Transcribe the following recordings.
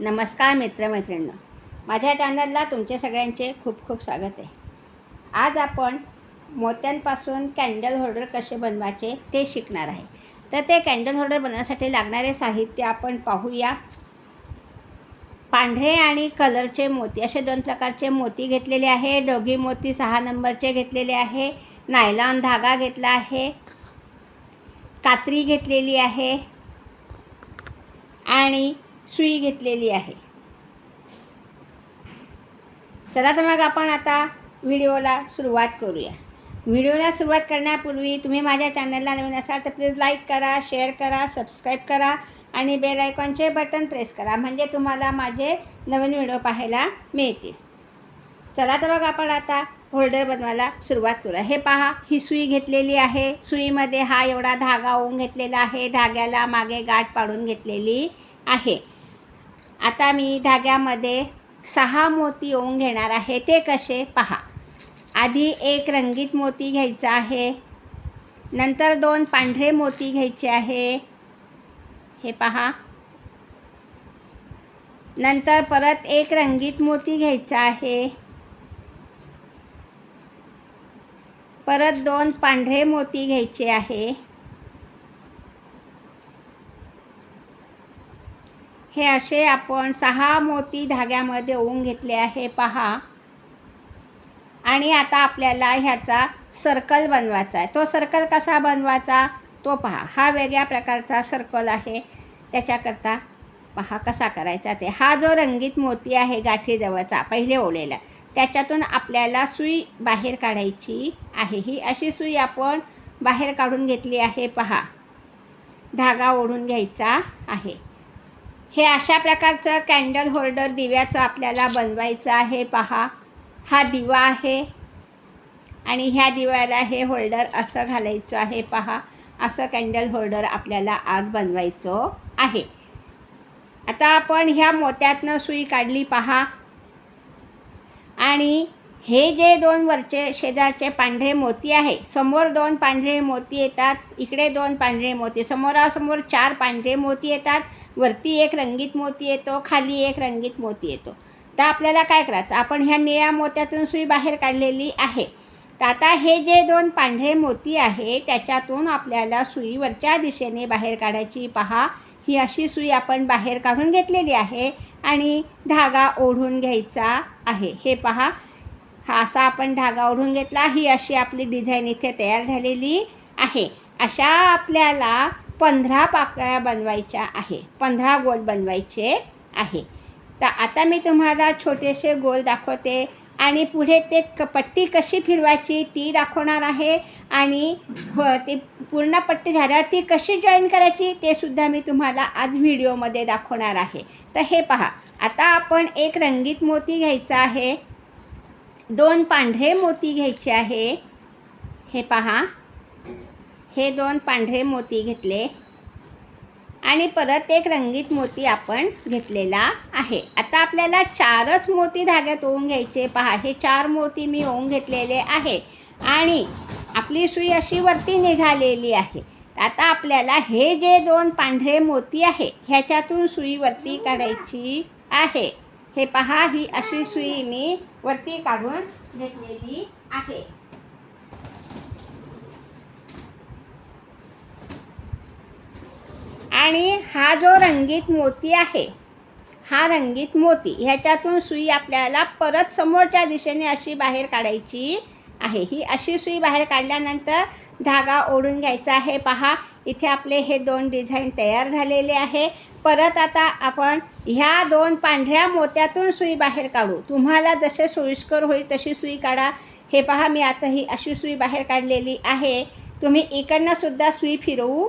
नमस्कार मित्रमैत्रिणींनो. माझ्या चॅनलला तुमचे सगळ्यांचे खूप खूप स्वागत आहे. आज आपण मोत्यांपासून कॅन्डल होल्डर कसे बनवायचे ते शिकणार आहे. तर ते कॅन्डल होल्डर बनवण्यासाठी लागणारे साहित्य आपण पाहूया. पांढरे आणि कलरचे मोती असे दोन प्रकारचे मोती घेतलेले आहे. दोघी मोती सहा नंबरचे घेतलेले आहे. नायलॉन धागा घेतला आहे. कात्री घेतलेली आहे. आणि सुई घेतलेली आहे. चला तर मग आपण आता व्हिडिओला सुरुवात करूया. व्हिडिओला सुरुवात करण्यापूर्वी तुम्ही माझ्या चॅनलला नवीन असाल तर प्लीज लाईक करा शेअर करा सबस्क्राईब करा आणि बेल आयकॉनचे बटन प्रेस करा. म्हणजे तुम्हाला माझे नवीन व्हिडिओ पाहायला मिळतील. चला तर मग आपण आता होल्डर बनवायला सुरुवात करूया. हे पहा ही सुई घेतलेली आहे. सुईमध्ये हा एवढा धागा ओवून घेतलेला आहे. धाग्याला मागे गाठ पाडून घेतलेली आहे. आता मी धाग्यामध्ये सहा मोती ओवून घेणार आहे. ते कसे? पहा. आधी एक रंगीत मोती घ्यायचा आहे. नंतर दोन पांढरे मोती घ्यायचे आहे. हे पहा. नंतर परत एक रंगीत मोती घ्यायचा आहे. परत दोन पांढरे मोती घ्यायचे आहे. हे असे आपण सहा मोती धाग्यामध्ये ओवून घेतले आहे पहा. आणि आता आपल्याला ह्याचा सर्कल बनवायचा आहे. तो सर्कल कसा बनवायचा? तो पहा. हा वेगळ्या प्रकारचा सर्कल आहे. त्याच्याकरता पहा कसा करायचा ते. हा जो रंगीत मोती आहे गाठीजवळचा पहिले ओढलेला त्याच्यातून आपल्याला सुई बाहेर काढायची आहे. ही अशी सुई आपण बाहेर काढून घेतली आहे पहा. धागा ओढून घ्यायचा आहे. हे अशा प्रकारचं कॅन्डल होल्डर दिव्याचं आपल्याला बनवायचं आहे पहा. हा दिवा आहे आणि ह्या दिव्याला हे होल्डर असं घालायचं आहे पहा. असं कॅन्डल होल्डर आपल्याला आज बनवायचं आहे. आता आपण ह्या मोत्यातनं सुई काढली पहा. आणि हे जे दोन वरचे शेजारचे पांढरे मोती आहे समोर दोन पांढरे मोती येतात इकडे दोन पांढरे मोती समोरासमोर चार पांढरे मोती येतात वरती एक रंगीत मोती येतो खाली एक रंगीत मोती येतो. तर आपल्याला काय करायचं? आपण ह्या निळ्या मोत्यातून सुई बाहेर काढलेली आहे. तर आता हे जे दोन पांढरे मोती आहे त्याच्यातून आपल्याला सुई वरच्या दिशेने बाहेर काढायची. पहा ही अशी सुई आपण बाहेर काढून घेतलेली आहे आणि धागा ओढून घ्यायचा आहे. हे पहा हा असा आपण धागा ओढून घेतला. ही अशी आपली डिझाईन इथे तयार झालेली आहे. अशा आपल्याला पंधरा पाकळ्या बनवायच्या आहे. पंधरा गोल बनवायचे आहे. तर आता मी तुम्हाला छोटेसे गोल दाखवते आणि पुढे ते क पट्टी कशी फिरवायची ती दाखवणार आहे आणि ती पूर्ण पट्टी झाल्यावर ती कशी जॉईन करायची ते सुद्धा मी तुम्हाला आज व्हिडिओमध्ये दाखवणार आहे. तर हे पहा. आता आपण एक रंगीत मोती घ्यायचा आहे. दोन पांढरे मोती घ्यायचे आहे. हे पहा. हे दोन पांढरे मोती घेतले. आणि परत एक रंगीत मोती आपण घेतलेला आहे. आता आपल्याला चारच मोती धाग्यात ओवून घ्यायचे. पहा हे चार मोती मी ओवून घेतलेले आहे. आणि आपली सुई अशी वरती निघालेली आहे. आता आपल्याला हे जे दोन पांढरे मोती आहे ह्याच्यातून सुई वरती काढायची आहे. हे पहा ही अशी सुई मी वरती काढून घेतलेली आहे. आणि हा जो रंगीत मोती आहे हा रंगीत मोती ह्याच्यातून सुई आपल्याला परत समोरच्या दिशेने अशी बाहेर काढायची आहे. ही अशी सुई बाहेर काढल्यानंतर धागा ओढून घ्यायचा आहे. पहा इथे आपले हे दोन डिझाईन तयार झालेले आहे. परत आता आपण ह्या दोन पांढऱ्या मोत्यातून सुई बाहेर काढू. तुम्हाला जसे सोयीस्कर होईल तशी सुई काढा. हे पहा मी आता ही अशी सुई बाहेर काढलेली आहे. तुम्ही इकडनं सुद्धा सुई फिरवू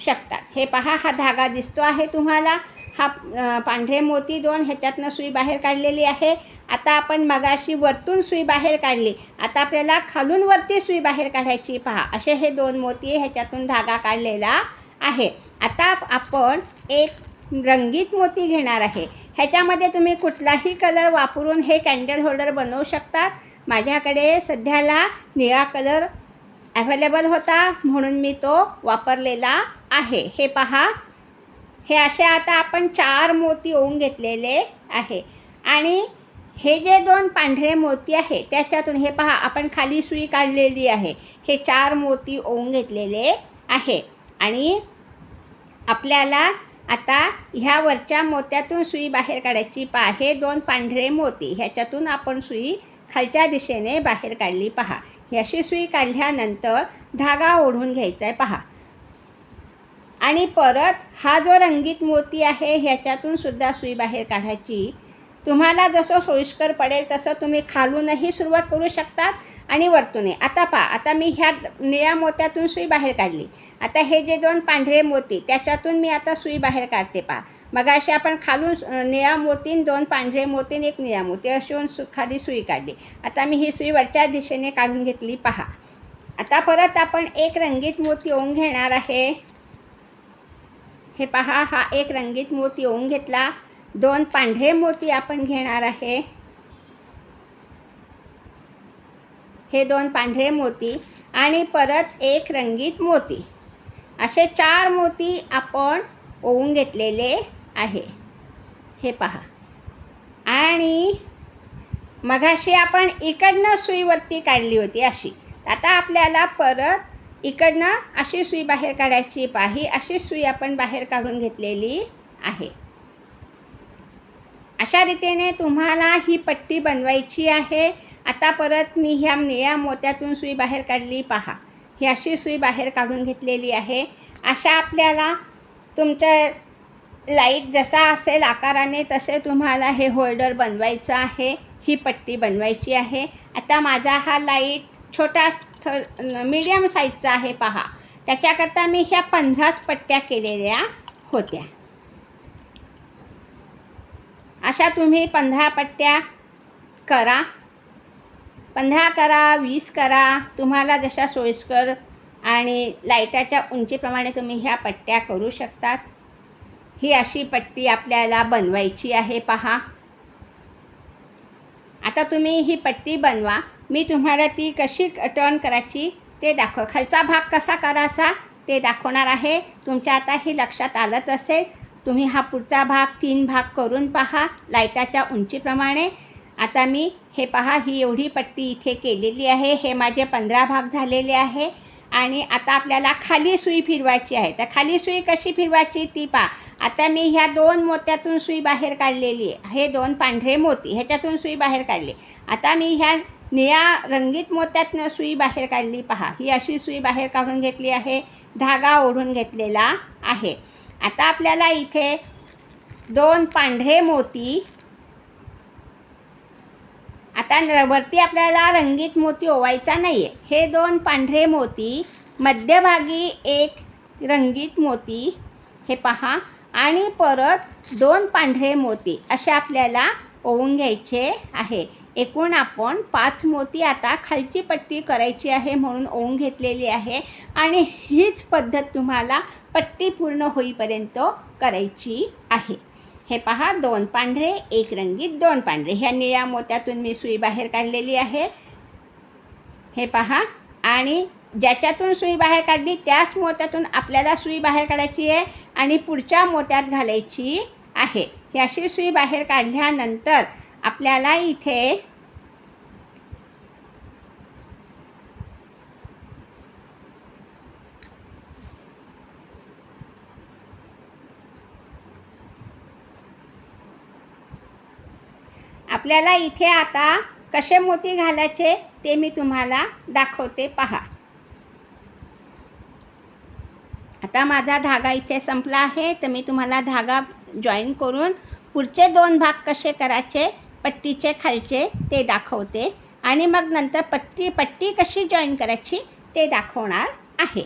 शकतात. हे पहा हा धागा दिसतो आहे तुम्हाला. हा पांढरे मोती दोन ह्याच्यातनं सुई बाहेर काढलेली आहे. आता आपण मगाशी वरतून सुई बाहेर काढली. आता आपल्याला खालून वरती सुई बाहेर काढायची पहा असे हे दोन मोती ह्याच्यातून धागा काढलेला आहे. आता आपण एक रंगीत मोती घेणार आहे. ह्याच्यामध्ये तुम्ही कुठलाही कलर वापरून हे कॅन्डल होल्डर बनवू शकतात माझ्याकडे सध्याला निळा कलर ॲव्हेलेबल होता म्हणून मी तो वापरलेला आहे. हे पहा. हे असे आता आपण चार मोती ओवून घेतलेले आहे. आणि हे जे दोन पांढरे मोती आहे त्याच्यातून हे पहा आपण खाली सुई काढलेली आहे. हे चार मोती ओवून घेतलेले आहे. आणि आपल्याला आता ह्या वरच्या मोत्यातून सुई बाहेर काढायची पहा. हे दोन पांढरे मोती ह्याच्यातून आपण सुई खालच्या दिशेने बाहेर काढली. पहा. अशी सुई काढल्यानंतर धागा ओढून घ्यायचा आहे पहा. आणि परत हा जो रंगीत मोती आहे ह्याच्यातून सुद्धा सुई बाहेर काढायची. तुम्हाला जसं सोयीस्कर पडेल तसं तुम्ही खालूनही सुरुवात करू शकतात आणि वरतूनही. आता पहा आता मी ह्या निळ्या मोत्यातून सुई बाहेर काढली. आता हे जे दोन पांढरे मोती त्याच्यातून मी आता सुई बाहेर काढते पहा. मग अशी आपण खालून निळा मोतीन दोन पांढरे मोतीन एक निळा मोती अशी होऊन सु खाली सुई काढली. आता मी ही सुई वरच्या दिशेने काढून घेतली पहा. आता परत आपण एक रंगीत मोती ओवून घेणार आहे. हे पहा हा एक रंगीत मोती ओवून घेतला. दोन पांढरे मोती आपण घेणार आहे. हे दोन पांढरे मोती आणि परत एक रंगीत मोती. असे चार मोती आपण ओवून घेतलेले. आहे. हे पहा. आणि मघाशी आपण इकडनं सुईवरती काढली होती अशी. आता आपल्याला परत इकडनं अशी सुई बाहेर काढायची पाही अशी सुई आपण बाहेर काढून घेतलेली आहे. अशा रीतीने तुम्हाला ही पट्टी बनवायची आहे. आता परत मी ह्या निळ्या मोत्यातून सुई बाहेर काढली. पहा. ही अशी सुई बाहेर काढून घेतलेली आहे. अशा आपल्याला तुमच्या लाइट जसा असेल आकाराने तसे तुम्हाला हे होल्डर बनवायचं आहे. ही पट्टी बनवायची आहे. आता माझा हा लाइट छोटा थर मीडियम साईजचा आहे पहा. त्याच्याकरता मी ह्या पंधराच पट्ट्या केलेल्या होत्या. अशा तुम्ही पंधरा पट्ट्या करा. पंधरा करा वीस करा तुम्हाला जशा सोयीस्कर आणि लाईटाच्या उंचीप्रमाणे तुम्ही ह्या पट्ट्या करू शकतात. ही अशी पट्टी आपल्याला बनवायची आहे पहा. आता तुम्ही ही पट्टी बनवा. मी तुम्हाला ती कशी टर्न करायची ते दाखव. खालचा भाग कसा करायचा ते दाखवणार आहे. तुमच्या आता हे लक्षात आलंच असेल. तुम्ही हा पुढचा भाग तीन भाग करून पहा लाईटाच्या उंचीप्रमाणे. आता मी हे पहा ही एवढी पट्टी इथे केलेली आहे. हे माझे पंधरा भाग झालेले आहे. आणि आता आपल्याला खाली सुई फिरवायची आहे. तर खाली सुई कशी फिरवायची ती पहा. आता मी ह्या दोन मोत्यातून सुई बाहेर काढलेली आहे. हे दोन पांढरे मोती ह्याच्यातून सुई बाहेर काढली. आता मी ह्या निळ्या रंगीत मोत्यातनं सुई बाहेर काढली पहा. ही अशी सुई बाहेर काढून घेतली आहे धागा ओढून घेतलेला आहे. आता आपल्याला इथे दोन पांढरे मोती आता न- वरती आपल्याला रंगीत मोती ओवायचा नाही आहे हे दोन पांढरे मोती मध्यभागी एक रंगीत मोती हे पहा. आणि परत दोन पांढरे मोती असे आपल्याला ओवून घ्यायचे आहे. एकूण आपण पाच मोती आता खालची पट्टी करायची आहे म्हणून ओवून घेतलेली आहे. आणि हीच पद्धत तुम्हाला पट्टी पूर्ण होईपर्यंत करायची आहे. हे पहा दोन पांढरे एक रंगीत दोन पांढरे. ह्या निळ्या मोत्यातून मी सुई बाहेर काढलेली आहे. हे पहा आणि ज्याच्यातून सुई बाहेर काढली त्याच मोत्यातून आपल्याला सुई बाहेर काढायची आहे. आणि पुढच्या मोत्यात घालायची आहे. ही अशी सुई बाहेर काढल्यानंतर आपल्याला इथे आपल्याला इथे आता कसे मोती घालायचे ते मी तुम्हाला दाखवते. पहा. आता माझा धागा इथे संपला आहे तर मी तुम्हाला धागा जॉईन करून पुढचे दोन भाग कसे करायचे पट्टीचे खालचे ते दाखवते. आणि मग नंतर पट्टी पट्टी कशी जॉईन करायची ते दाखवणार आहे.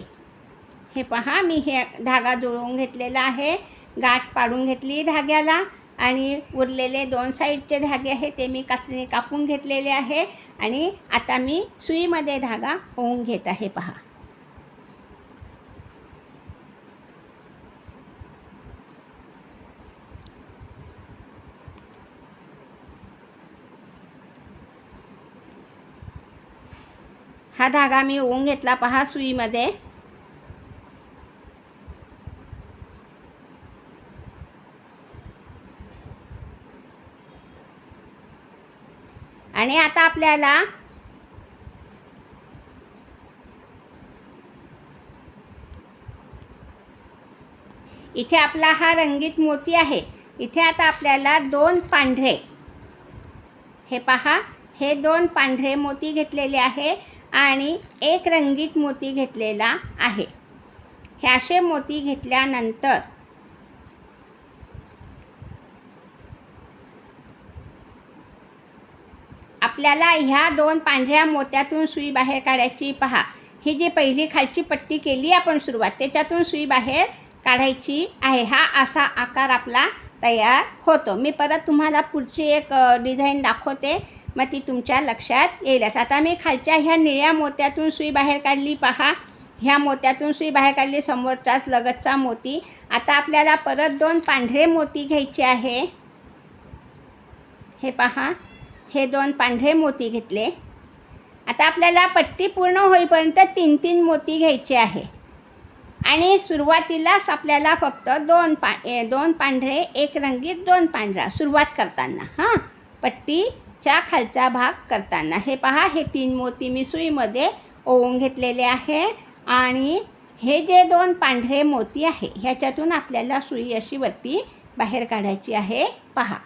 हे पहा मी हे धागा जुळवून घेतलेला आहे. गाठ पाडून घेतली धाग्याला आणि उरलेले दोन साईडचे धागे आहे ते मी कात्रीने कापून घेतलेले आहे. आणि आता मी सुईमध्ये धागा होऊन घेत आहे पहा. हा धागा मी ओवून घेतला पहा सुईमध्ये. आणि आता आपल्याला इथे आपला हा रंगीत मोती आहे. इथे आता आपल्याला दोन पांढरे हे पहा हे दोन पांढरे मोती घेतलेले आहे. आणि एक रंगीत मोती घेतलेला आहे. हे असे मोती घेतल्यानंतर आपल्याला ह्या दोन पांढऱ्या मोत्यातून सुई बाहेर काढायची. पहा ही जी पहिली खालची पट्टी केली आपण सुरुवात त्याच्यातून सुई बाहेर काढायची आहे. हा असा आकार आपला तयार होतो. मी परत तुम्हाला पुढची एक डिझाईन दाखवते. मग ती तुमच्या लक्षात येईलच. आता मी खालच्या ह्या निळ्या मोत्यातून सुई बाहेर काढली. पहा ह्या मोत्यातून सुई बाहेर काढली. समोरचाच लगतचा मोती. आता आपल्याला परत दोन पांढरे मोती घ्यायचे आहे. हे पहा हे दोन पांढरे मोती घेतले. आता आपल्याला पट्टी पूर्ण होईपर्यंत तीन तीन मोती घ्यायचे आहे. आणि सुरुवातीलाच आपल्याला फक्त दोन पा ए, दोन पांढरे एक रंगीत दोन पांढरा सुरुवात करताना. हां पट्टी च्या खालचा भाग करताना. हे पहा हे तीन मोती मी सुईमध्ये ओवून घेतलेले आहे आणि हे जे दोन पांढरे मोती आहे ह्याच्यातून आपल्याला सुई अशी वरती बाहेर काढायची आहे. पहा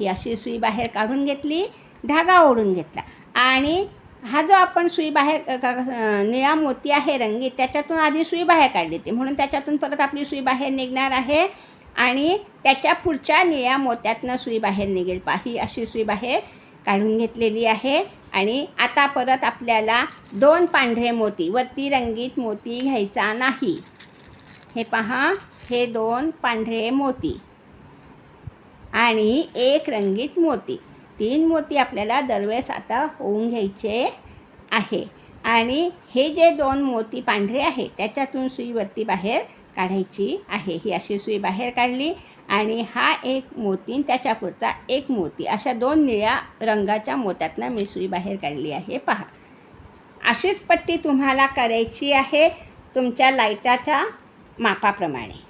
ही अशी सुई बाहेर काढून घेतली धागा ओढून घेतला. आणि हा जो आपण सुई बाहेर निळा मोती आहे रंगीत त्याच्यातून आधी सुई बाहेर काढली होती. म्हणून त्याच्यातून परत आपली सुई बाहेर निघणार आहे आणि त्याच्या पुढच्या निळ्या मोत्यातनं सुई बाहेर निघेल. पाही अशी सुई बाहेर काढून घेतलेली आहे. आणि आता परत आपल्याला दोन पांढरे मोती वरती रंगीत मोती घ्यायचा नाही. हे पहा हे दोन पांढरे मोती. आणि एक रंगीत मोती. तीन मोती आपल्याला दरवेळेस आता होऊन घ्यायचे आहे. आणि हे जे दोन मोती पांढरे आहे त्याच्यातून सुईवरती बाहेर काढायची आहे. ही अशी सुई बाहेर काढली. आणि हा एक मोती आणि एक मोती. अशा दोन निळ्या रंगाच्या मोत्यातनं मी सुई बाहेर काढली आहे. पहा. अशीच पट्टी तुम्हाला करायची आहे तुमच्या लाईटाच्या मापाप्रमाणे.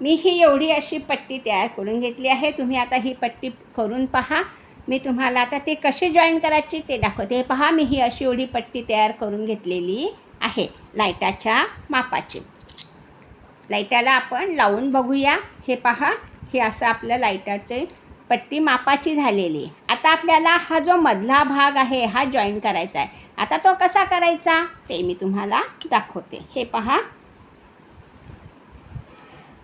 मी ही एवढी अशी पट्टी तयार करून घेतली आहे. तुम्ही आता ही पट्टी करून पहा. मी तुम्हाला आता ते कशी जॉईन करायची ते दाखवते. हे पहा मी ही अशी एवढी पट्टी तयार करून घेतलेली आहे लाईटाच्या मापाची. लाईटाला आपण लावून बघूया. हे पहा हे असं आपलं लाईटाचे पट्टी मापाची झालेली. आहे आता आपल्याला हा जो मधला भाग आहे हा जॉईन करायचा आहे. आता तो कसा करायचा? ते मी तुम्हाला दाखवते. हे पहा.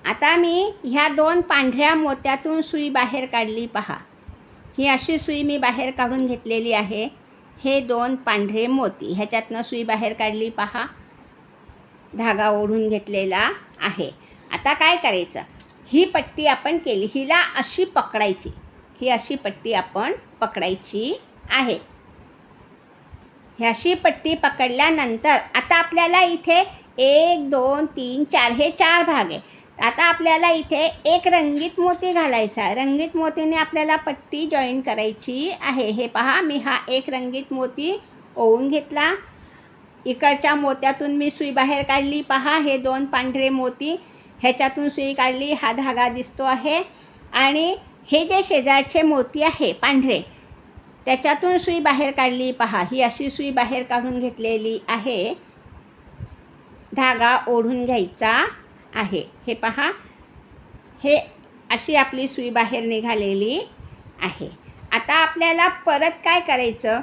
आता मी ह्या दोन पांढऱ्या मोत्यातून सुई बाहेर काढली पहा. ही अशी सुई मी बाहेर काढून घेतलेली आहे. हे दोन पांढरे मोती. ह्याच्यातनं सुई बाहेर काढली पहा. धागा ओढून घेतलेला आहे. आता काय करायचं? ही पट्टी आपण केली. हिला अशी पकडायची. ही अशी पट्टी आपण पकडायची आहे. ही अशी पट्टी पकडल्यानंतर आता आपल्याला इथे एक दोन तीन चार हे चार भाग आहे. आता आपल्याला इथे एक रंगीत मोती घालायचा आहे. रंगीत मोतीने आपल्याला पट्टी जॉईन करायची आहे. हे पहा मी हा एक रंगीत मोती ओवून घेतला. इकडच्या मोत्यातून मी सुई बाहेर काढली. पहा हे दोन पांढरे मोती ह्याच्यातून सुई काढली. हा धागा दिसतो आहे. आणि हे जे शेजारचे मोती आहे पांढरे त्याच्यातून सुई बाहेर काढली. पहा ही अशी सुई बाहेर काढून घेतलेली आहे. धागा ओढून घ्यायचा आहे. हे पहा हे अशी आपली सुई बाहेर निघालेली आहे. आता आपल्याला परत काय करायचं?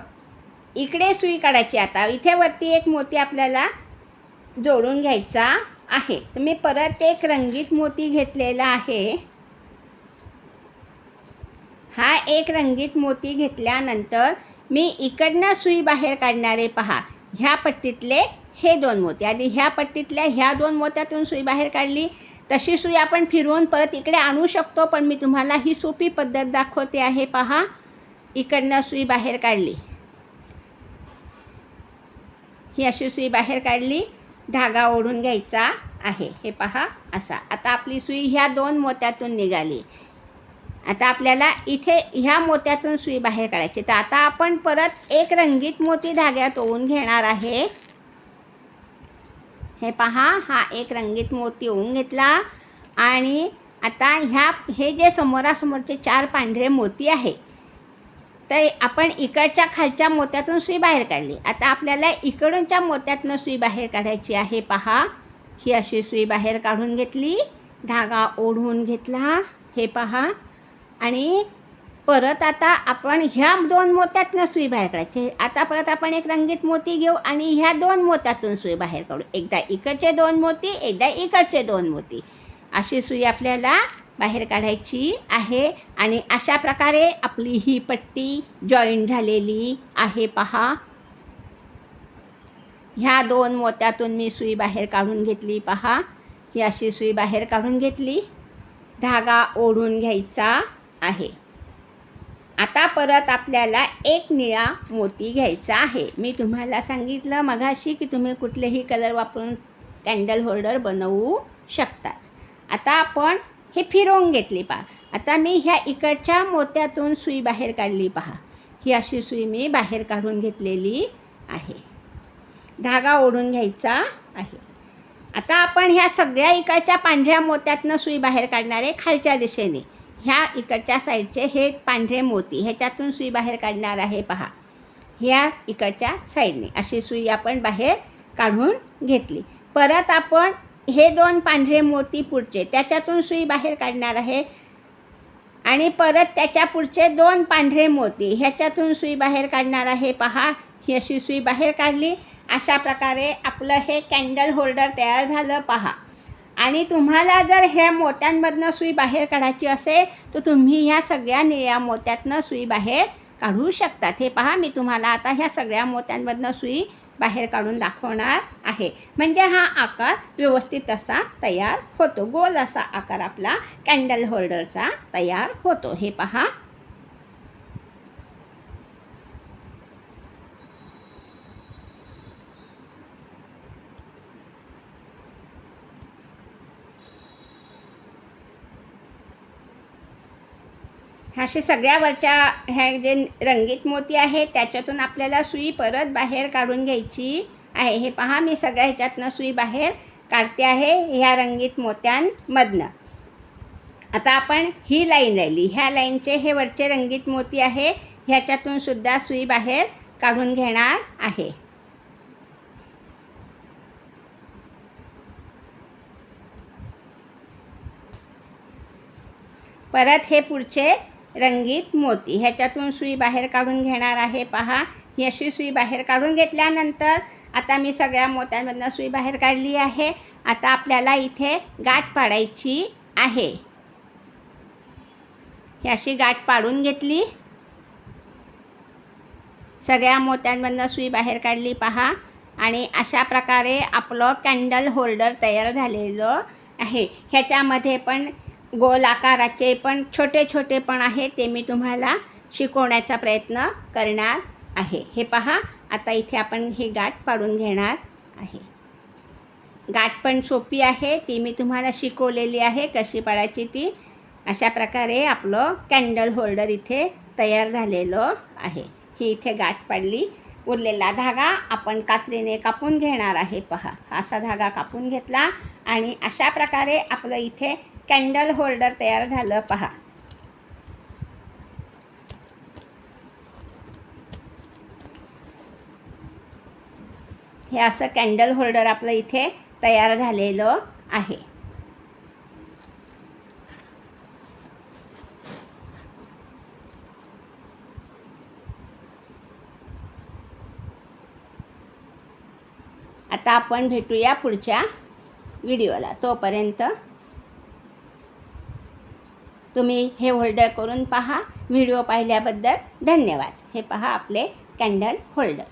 इकडे सुई काढायची आता. इथे वरती एक मोती आपल्याला जोडून घ्यायचा आहे. तर मी परत एक रंगीत मोती घेतलेला आहे. हा एक रंगीत मोती घेतल्यानंतर मी इकडनं सुई बाहेर काढणारे पहा. ह्या पट्टीतले हे दोन मोती. आधी ह्या पट्टीतल्या ह्या दोन मोत्यातून सुई बाहेर काढली. तशी सुई आपण फिरवून परत इकडे आणू शकतो पण मी तुम्हाला ही सोपी पद्धत दाखवते आहे पहा. इकडनं सुई बाहेर काढली. ही अशी सुई बाहेर काढली धागा ओढून घ्यायचा आहे. हे पहा असा. आता आपली सुई ह्या दोन मोत्यातून निघाली. आता आपल्याला इथे ह्या मोत्यातून सुई बाहेर काढायची. तर आता आपण परत एक रंगीत मोती धाग्यात ओवून घेणार आहे. हे पहा हा एक रंगीत मोती ओवून घेतला. आणि आता ह्या हे जे समोरासमोरचे चार पांढरे मोती आहे तर आपण इकडच्या खालच्या मोत्यातून सुई बाहेर काढली. आता आपल्याला इकडूनच्या मोत्यातनं सुई बाहेर काढायची आहे पहा. ही अशी सुई बाहेर काढून घेतली. धागा ओढून घेतला. हे पहा. आणि परत आता आपण ह्या दोन मोत्यातनं सुई बाहेर काढायची. आता परत आपण एक रंगीत मोती घेऊ आणि ह्या दोन मोत्यातून सुई बाहेर काढू. एकदा इकडचे दोन मोती एकदा इकडचे दोन मोती. अशी सुई आपल्याला बाहेर काढायची आहे आणि अशा प्रकारे आपली ही पट्टी जॉईंट झालेली आहे पहा. ह्या दोन मोत्यातून मी सुई बाहेर काढून घेतली पहा. ही अशी सुई बाहेर काढून घेतली. धागा ओढून घ्यायचा आहे. आता परत आपल्याला एक निळा मोती घ्यायचा आहे. मी तुम्हाला सांगितलं मघाशी की तुम्ही कुठलेही कलर वापरून कॅन्डल होल्डर बनवू शकतात. आता आपण हे फिरवून घेतली पहा. आता मी ह्या इकडच्या मोत्यातून सुई बाहेर काढली पहा. ही अशी सुई मी बाहेर काढून घेतलेली आहे. धागा ओढून घ्यायचा आहे. आता आपण ह्या सगळ्या इकडच्या पांढऱ्या मोत्यातनं सुई बाहेर काढणार आहे खालच्या दिशेने. ह्या इकडच्या साईडचे हे पांढरे मोती ह्याच्यातून सुई बाहेर काढणार आहे पहा. ह्या इकडच्या साईडने अशी सुई आपण बाहेर काढून घेतली. परत आपण हे दोन पांढरे मोती पुढचे त्याच्यातून सुई बाहेर काढणार आहे. आणि परत त्याच्या पुढचे दोन पांढरे मोती ह्याच्यातून सुई बाहेर काढणार आहे. पहा ही अशी सुई बाहेर काढली. अशा प्रकारे आपलं हे कॅन्डल होल्डर तयार झालं पहा. आणि तुम्हाला जर ह्या मोत्यांमधनं सुई बाहेर काढायची असेल तर तुम्ही ह्या सगळ्या निळ्या मोत्यातनं सुई बाहेर काढू शकतात. हे पहा मी तुम्हाला आता ह्या सगळ्या मोत्यांमधनं सुई बाहेर काढून दाखवणार आहे. म्हणजे हा आकार व्यवस्थित असा तयार होतो. गोल असा आकार आपला कॅन्डल होल्डरचा तयार होतो. हे पहा. असे सगळ्यावरच्या ह्या जे रंगीत मोती आहे त्याच्यातून आपल्याला सुई परत बाहेर काढून घ्यायची आहे. हे पहा मी सगळ्या ह्याच्यातनं सुई बाहेर काढते आहे ह्या रंगीत मोत्यांमधनं. आता आपण ही लाईन राहिली. ह्या लाईनचे हे वरचे रंगीत मोती आहे ह्याच्यातून सुद्धा सुई बाहेर काढून घेणार आहे. परत हे पुढचे रंगीत मोती. ह्याच्यातून सुई बाहेर काढून घेणार आहे. पहा ही अशी सुई बाहेर काढून घेतल्यानंतर आता मी सगळ्या मोत्यांमधनं सुई बाहेर काढली आहे. आता आपल्याला इथे गाठ पाडायची आहे. ही अशी गाठ पाडून घेतली. सगळ्या मोत्यांमधनं सुई बाहेर काढली पहा. आणि अशा प्रकारे आपलं कॅन्डल होल्डर तयार झालेलं आहे. ह्याच्यामध्ये पण गोल आकाराचे पण छोटे छोटे पण आहे ते मी तुम्हाला शिकवण्याचा प्रयत्न करणार आहे. हे पहा आता इथे आपण ही गाठ पाडून घेणार आहे. गाठ पण सोपी आहे ती मी तुम्हाला शिकवलेली आहे कशी पाडायची ती. अशा प्रकारे आपलं कॅन्डल होल्डर इथे तयार झालेलं आहे. ही इथे गाठ पाडली. उरलेला धागा आपण कात्रीने कापून घेणार आहे पहा. असा धागा कापून घेतला आणि अशा प्रकारे आपलं इथे कॅन्डल होल्डर तयार झालं पहा. हे असं कॅन्डल होल्डर आपलं इथे तयार झालेलं आहे. आता आपण भेटूया पुढच्या व्हिडिओला. तोपर्यंत तुम्ही हे होल्डर करून पहा. व्हिडिओ पाहिल्याबद्दल धन्यवाद. हे पहा आपले कॅन्डल होल्डर